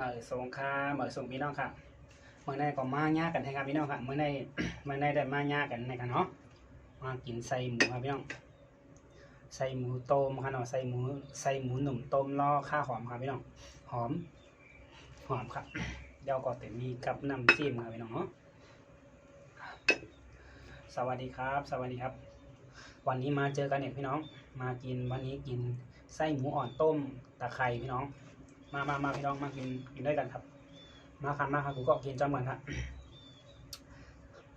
มาเอ่ยสงค่ะมาเอ่ยส่งพี่น้องค่ะเมื่อในก็มาญากันให้ครับพี่น้องค่ะเมื่อในเมื่อในได้มาญากันในกันเนาะมากินใส่หมูครับพี่น้องใส่หมูต้มค่ะเนาะใส่หมูใส่หมูหนุ่มต้มล่อข้าวหอมครับพี่น้องหอมหอมครับเดี๋ยวก็จะมีกับน้ำจิ้มครับพี่น้องเนาะสวัสดีครับ สวัสดีครับ วันนี้มาเจอกันเนี่ยพี่น้อง มากินวันนี้กินไส้หมูอ่อนต้มตะไคร้พี่น้อง มามามาพี่น้องมากินกินด้วยกันครับ มาครับมาครับกูก็กินจำกันครับ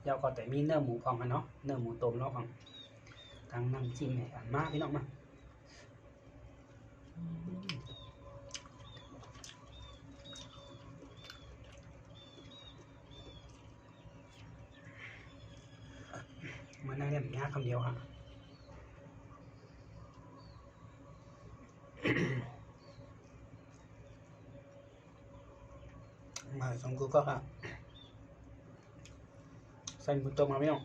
เดี๋ยวก็แต่มีเนื้อหมูพองกันเนาะเนื้อหมูต้มแล้วพองทางน้ำจิ้มเนี่ยมาพี่น้องมาอืมมันได้แบบยากคำเดียวครับมาสองกูก็ค่ะ ใส่หมูต้มมาไม่ต้อง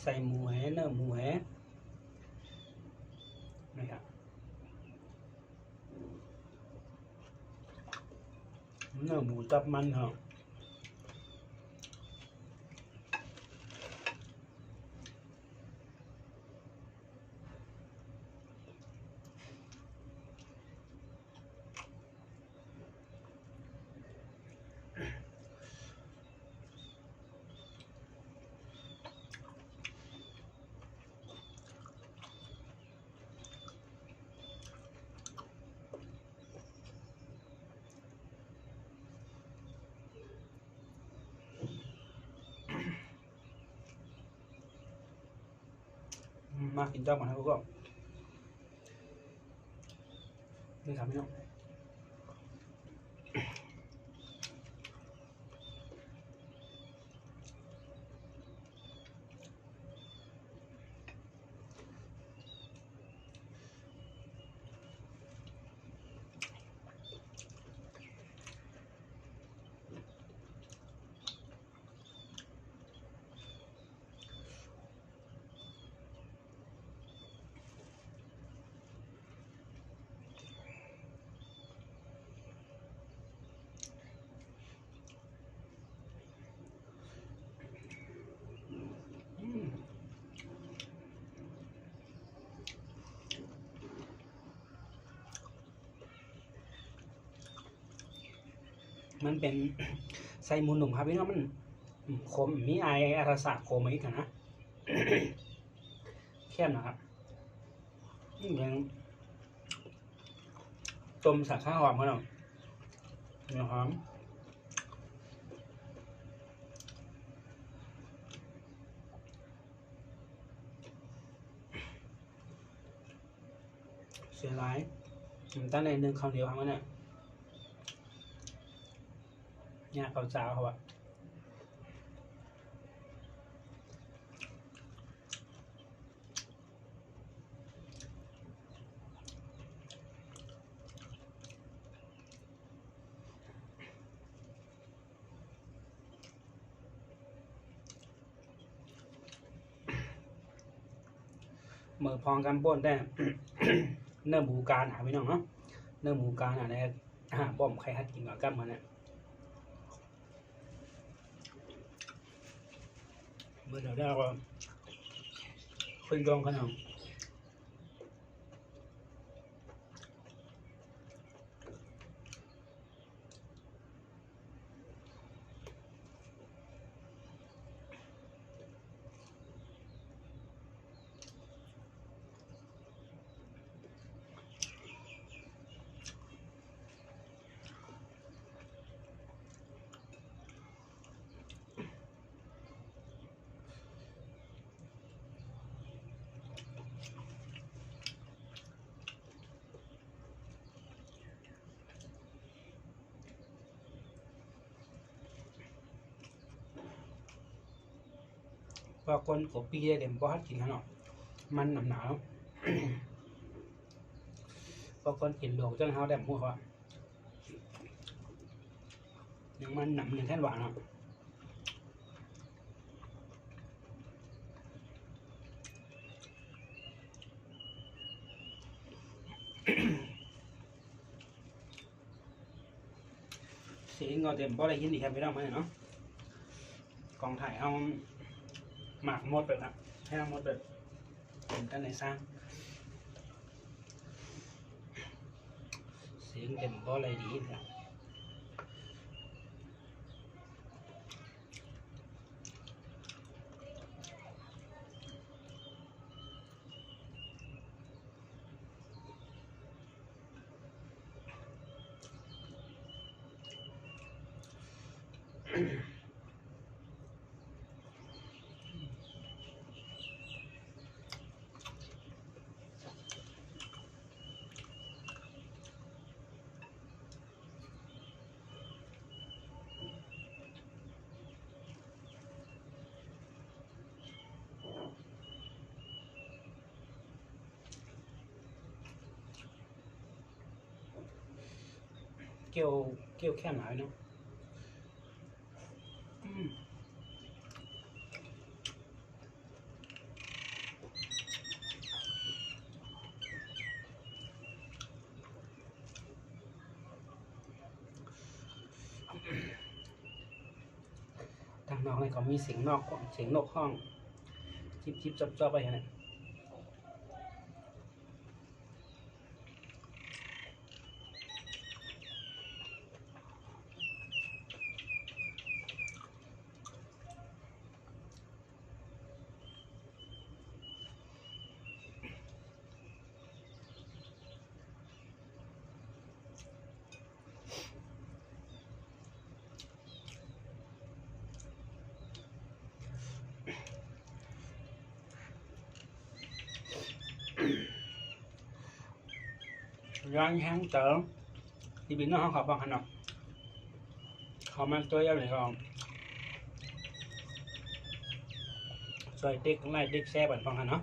ใส่หมูแหเนื้อหมูแหนะครับ เนื้อห มูจับมันเหรออืมมากินจับมันกูก็นี่ครับพี่น้อง มันเป็นไส้หมูหนุ่มครับพี่น้องมันอืมขมมีไออารสะขมอีกอะนะเข้มนะครับนี่ยังต้มสักข้าวหอมเขาหน่อยเนื้อหอมเสียร้ายตั้งในหนึ่งคำเดียวครั้งนั้นเนี่ย เนี่ยเขาจ้าเขาอะเมือพองกันป้นได้เนื้อหมูการหาพี่น้องเนาะเนื้อหมูการหาในหาบ่อมใครฮัดกินกับกัมมันเนี่ย เมื่อเดี๋ยวได้ก็ขึ้นขนมพอคนกบปีได้เด่มบ่ฮัดกินขนมมันหนำหนาวพก็คนกินโลกจังเฮาแต่หัวเขายังมันหนำหนึ่งแท่นหวานเนาะเสียงก็เต็มบ่ได้ยินดีครับพี่น้องเพื่อนเนาะกองถ่ายเอา หมากหมดไปละให้เราหมดแบบเป็นกันในสร้าง เสียงเต็มบ่อะไรดีนะ เกี่ยวเกี่ยวแค่ไหนเนาะทางนอกนี่ก็มีเสียงนอกเสียงนกห้องจิบจิบจอบจอบไป เห็นไหม rang hang tớ thì biến nó không khó bằng hẳn nào khó mang tôi em này không rồi tích cũng lại tích xe bản bằng hẳn nó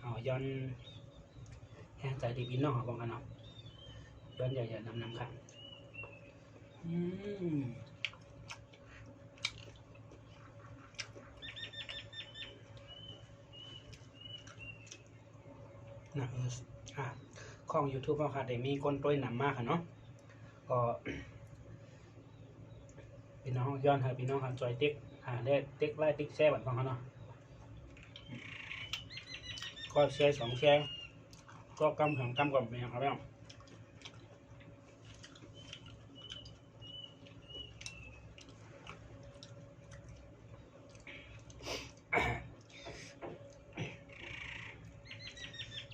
họ dân hang tớ thì biến nó khó bằng hẳn nào dân giờ giờ năm năm khẳng Ừm. นะเอออะ ของ YouTube เขาค่ะได้มีคนต้วยนำมากค่ะเนาะก็พี่น้องย้อนให้พี่น้องหันจอยติ๊กหาได้ติ๊กไล่ติ๊กแชร์บัตรฟังเขาเนาะก็แชร์สองแชร์ก็กำของกำก่อนเป็นยังครับพี่น้อง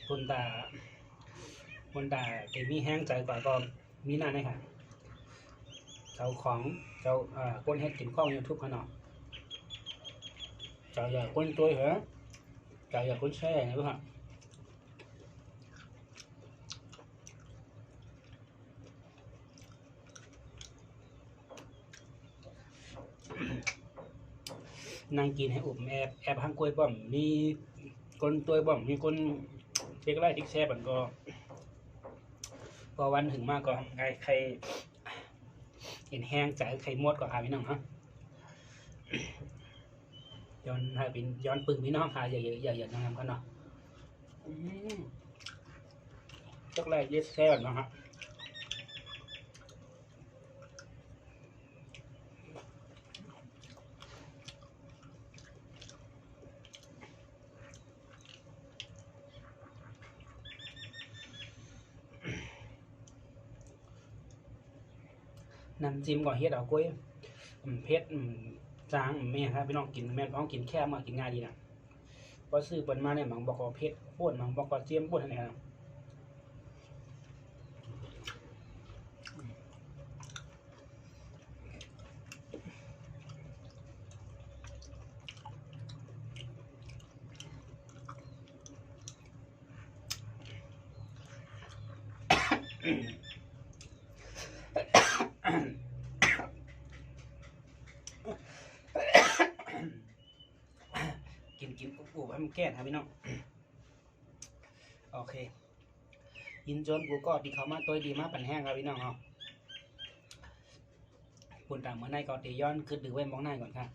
คนตา คนตาเอมีแห้งใจกว่าก็มีหน้าไหมค่ะเจ้าของเจ้าอ่าคนเฮ็ดกินข้องยูทูบขาเนาะเจ้าอยากคนตัวเหรอเจ้าอยากคนแช่นะพี่ฮะนั่งกินให้อุบแอบแอบห้างกล้วยบ่อมมีคนตัวบ่อมมีคนเช็คไล่ติ๊กแช่บันก็ พอวันถึงมากก็ใครใครเห็นแห้งใจใครมดก็หาพี่น้องฮะย้อนให้เป็นย้อนปึงพี่น้องค่ะอย่าอย่าอย่าอย่าทำกันเนาะอืมช็อกโกแลตเยสแซ่บนะฮะ น้ำจิ้มก่อนเฮ็ดเอากล้วยเผ็ดจางอืมแม่ครับพี่น้องกินแม่ต้องกินแค่มากินง่ายดีนะพอซื้อเปิ้นมาเนี่ยหมังบอกว่าเผ็ดป่วนหมังบอกว่าเจียมป่วนอะไรนะ กินกินอุบๆให้มันแก้ครับพี่น้องโอเคยินจนกูก็ดีเขามาตัวดีมาปั่นแห้งครับพี่น้องเนาะปุ่นต่างเมื่อในก็ตีย้อนคือดือไว้มองหน้าก่อนค่ะ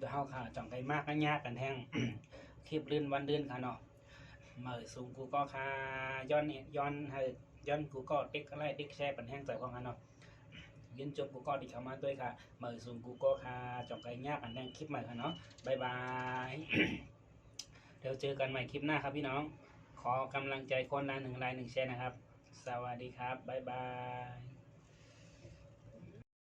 ตัวเฮาค่ะจ่องไกลมากก็ยากกันแห้งคลิปลื่นวันลื่นค่ะเนาะเมื่อสูงกูก็ค่ะย้อนเนี่ยย้อนให้ย้อนกูก็ติ๊กอะไรติ๊กแชร์ปั่นแห้งใส่ของค่ะเนาะยินจนกูก็ดีเขามาด้วยค่ะเมื่อสูงกูก็ค่ะจ่องไกลยากกันแห้งคลิปใหม่ค่ะเนาะบายบาย เดี๋ยวเจอกันใหม่คลิปหน้าครับพี่น้อง ขอกำลังใจคนละหนึ่งไลน์หนึ่งแชร์นะครับ สวัสดีครับ บ๊ายบาย